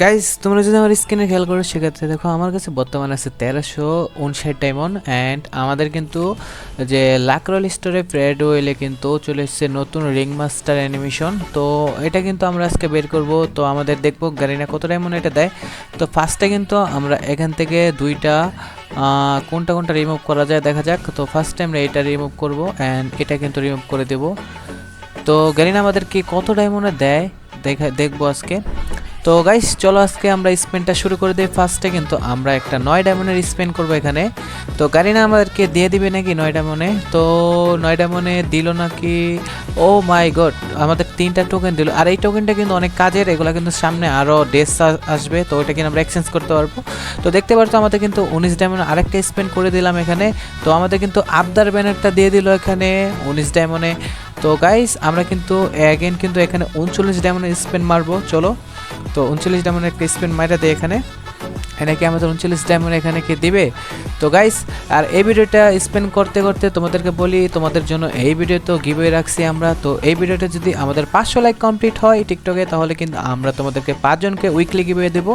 Guys তোমরা যদি আমার স্ক্রিনে খেয়াল করো, সেক্ষেত্রে দেখো আমার কাছে বর্তমানে আছে তেরোশো উনষাট ডায়মন্ড অ্যান্ড আমাদের কিন্তু যে লাকরল স্টোরে ফ্রেড ওয়েলে কিন্তু চলে এসেছে নতুন রিং মাস্টার অ্যানিমেশন তো এটা কিন্তু আমরা আজকে বের করব। তো আমাদের দেখব গাড়িনা কত ডায়মন্ড এটা দেয়। তো ফার্স্টে কিন্তু আমরা এখান থেকে দুইটা কোনটা কোনটা রিমুভ করা যায় দেখা যাক। তো ফার্স্টে আমরা এটা রিমুভ করব অ্যান্ড এটা কিন্তু রিমুভ করে দেব। তো গাড়িনা আমাদেরকে কত ডায়মন্ডে দেয়? দেখা, দেখব আজকে। তো গাইস চলো আজকে আমরা স্পেনটা শুরু করে দিই। ফার্স্টে কিন্তু আমরা একটা নয় ডায়মন্ডের স্পেন করব এখানে। তো গাড়িনা আমাদেরকে দিয়ে দিবে নাকি নয় ডায়মন্ডে তো নয় ডায়মন্ডে দিল নাকি? ও মাই গড আমাদের তিনটা টোকেন দিল। আর এই টোকেনটা কিন্তু অনেক কাজের, এগুলো কিন্তু সামনে আরও ডেস আসবে। তো ওটা কিন্তু আমরা এক্সচেঞ্জ করতে পারব। তো দেখতে পারতো আমাদের কিন্তু উনিশ ডায়মন্ড আরেকটা স্পেন করে দিলাম এখানে। তো আমাদের কিন্তু আবদার ব্যানারটা দিয়ে দিল এখানে উনিশ ডায়মন্ডে তো গাইস আমরা কিন্তু অ্যাগেন কিন্তু এখানে উনচল্লিশ ডায়মন্ডের স্পেন মারবো। চলো। তো উনচল্লিশ ডায়মন্ড একটা স্পেন মাইরা দেয় এখানে। এখানে কি আমাদের উনচল্লিশ ডায়মন্ড এখানে কে দিবে? তো গাইস আর এই ভিডিওটা স্পেন্ড করতে করতে তোমাদেরকে বলি, তোমাদের জন্য এই ভিডিও তো গিভওয়ে রাখছি আমরা। তো এই ভিডিওটা যদি আমাদের পাঁচশো লাইক কমপ্লিট হয় টিকটকে তাহলে কিন্তু আমরা তোমাদেরকে পাঁচজনকে উইকলি গিভওয়ে দেবো।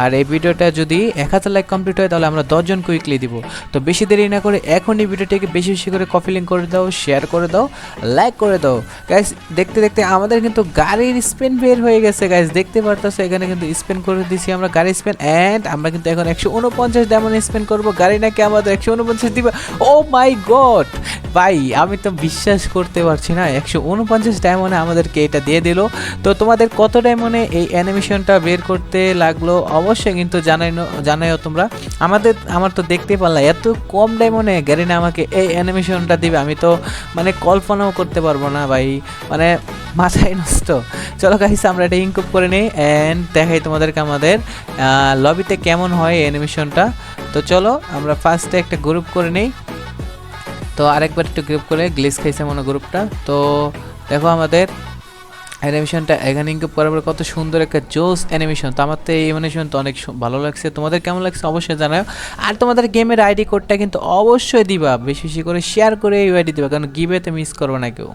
আর এই ভিডিওটা যদি এক হাজার লাইক কমপ্লিট হয়, তাহলে আমরা দশজনকে উইকলি দিব। তো বেশি দেরি না করে এখনই ভিডিওটিকে বেশি বেশি করে কপি লিঙ্ক করে দাও শেয়ার করে দাও লাইক করে দাও। গাইস দেখতে দেখতে আমাদের কিন্তু গাড়ির স্পেন বের হয়ে গেছে গাইস দেখতে পারতেছো? এখানে কিন্তু স্পেন করে দিছি আমরা গাড়ি স্পেন অ্যান্ড আমরা কিন্তু এখন একশো উনপঞ্চাশ ডায়মন্ড স্পেন করব। গাড়ি নাকি আমাদের একশো উনপঞ্চাশ দিবে। ও মাই গড ভাই, আমি তো বিশ্বাস করতে পারছি না। একশো উনপঞ্চাশ ডায়মন্ডে আমাদেরকে এটা দিয়ে দিল। তো তোমাদের কত ডায়মন্ডে এই অ্যানিমেশনটা বের করতে লাগল? অবশ্যই কিন্তু জানাই জানাইও তোমরা। আমাদের আমার তো দেখতে পারলাম এত কম ডায়মন্ডে গ্যারিনা আমাকে এই অ্যানিমেশনটা দিবে। আমি তো মানে কল্পনাও করতে পারব না ভাই। মানে মাথায় নষ্ট। চলো গাইস আমরা এটা ইনকুপ করে নিই অ্যান্ড দেখাই তোমাদেরকে আমাদের লবিতে কেমন হয় অ্যানিমেশনটা তো চলো, আমরা ফার্স্টে একটা গ্রুপ করে নিই। তো আরেকবার একটু গ্রুপ করে গ্লিস খাইছে মনে গ্রুপটা তো দেখো আমাদের অ্যানিমেশনটা এখানে গ্রুপ করার পরে কত সুন্দর একটা জোস অ্যানিমেশন তো আমার তো এই অ্যানিমেশন তো অনেক ভালো লাগছে। তোমাদের কেমন লাগছে অবশ্যই জানাও। আর তোমাদের গেমের আইডি কোডটা কিন্তু অবশ্যই দিবা। বেশি বেশি করে শেয়ার করে এই আইডি দিবা, কারণ গিবেতে মিস করব না কেউ।